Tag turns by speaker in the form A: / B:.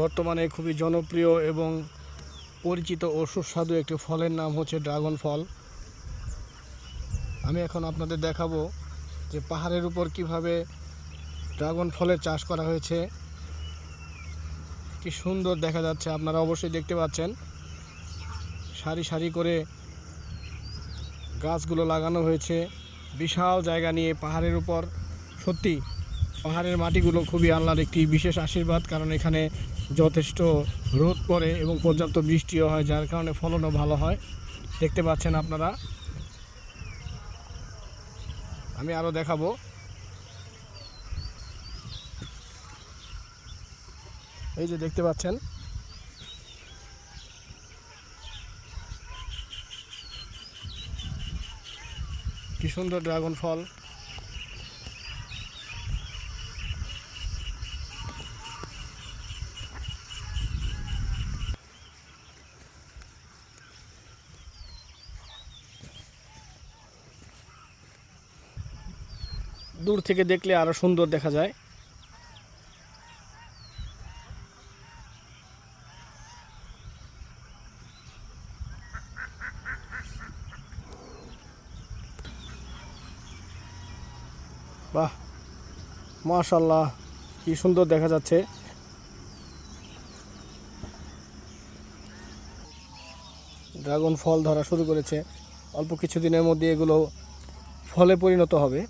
A: বর্তমানে খুবই জনপ্রিয় এবং পরিচিত ও সুস্বাদু একটি ফলের নাম হচ্ছে ড্রাগন ফল। আমি এখন আপনাদের দেখাবো যে পাহাড়ের উপর কীভাবে ড্রাগন ফলের চাষ করা হয়েছে। কি সুন্দর দেখা যাচ্ছে, আপনারা অবশ্যই দেখতে পাচ্ছেন। সারি সারি করে গাছগুলো লাগানো হয়েছে। বিশাল জায়গা নিয়ে পাহাড়ের উপর। সত্যি, পাহাড়ের মাটিগুলো খুবই আল্লাহর একটি বিশেষ আশীর্বাদ, কারণ এখানে যথেষ্ট রোদ পড়ে এবং পর্যাপ্ত বৃষ্টিও হয়, যার কারণে ফলনও ভালো হয়। দেখতে পাচ্ছেন আপনারা। আমি আরও দেখাবো। এই যে দেখতে পাচ্ছেন। কি সুন্দর ড্রাগন ফল। দূর থেকে দেখলে আরও সুন্দর দেখা যায়। বাহ মাশাল্লাহ কি সুন্দর দেখা যাচ্ছে। ড্রাগন ফল ধরা শুরু করেছে। অল্প কিছুদিনের মধ্যে এগুলো ফলে পরিণত হবে।